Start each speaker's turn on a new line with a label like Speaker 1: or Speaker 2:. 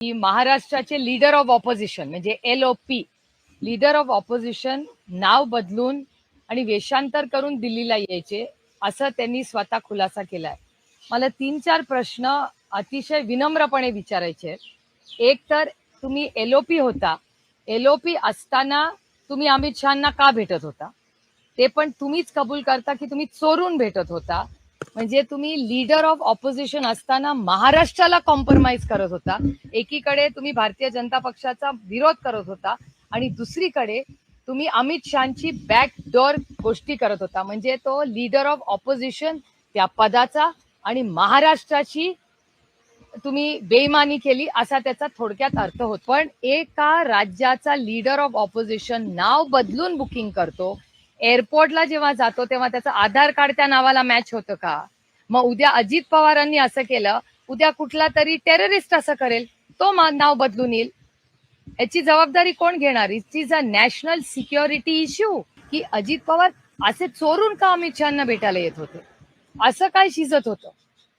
Speaker 1: की महाराष्ट्राचे leader of opposition म्हणजे L O P leader of opposition नाव बदलून आणि वेषांतर करून दिल्लीला यायचे असं त्यांनी स्वतः खुलासा केलाय. मला तीन चार प्रश्न अतिशय विनम्रपणे विचारायचे एक तर तुम्ही एल ओ पी होता. एल ओ पी असताना तुम्ही अमित शहाना का भेटत होता? ते पण तुम्हीच कबूल करता की तुम्ही चोरून भेटत होता? म्हणजे तुम्ही लीडर ऑफ ऑपोजिशन असताना महाराष्ट्राला कॉम्प्रोमाइज करत होता. एकीकडे तुम्ही भारतीय जनता पक्षाचा विरोध करत होता आणि दुसरीकडे तुम्ही अमित शहाची बॅकडोर गोष्टी करत होता. म्हणजे तो लीडर ऑफ ऑपोजिशन त्या पदाचा आणि महाराष्ट्राची तुम्ही बेईमानी केली असा त्याचा थोडक्यात अर्थ होतो. पण एका राज्याचा लीडर ऑफ ऑपोजिशन नाव बदलून बुकिंग करतो एअरपोर्टला जेव्हा जातो तेव्हा त्याचं आधार कार्ड त्या नावाला मॅच होतं का? मग उद्या अजित पवारांनी असं केलं उद्या कुठला तरी टेररिस्ट असं करेल तो नाव बदलून येईल. याची जबाबदारी कोण घेणार? It is a national security issue की अजित पवार असे चोरून का अमित शहाना भेटायला येत होते? असं काय शिजत होतं?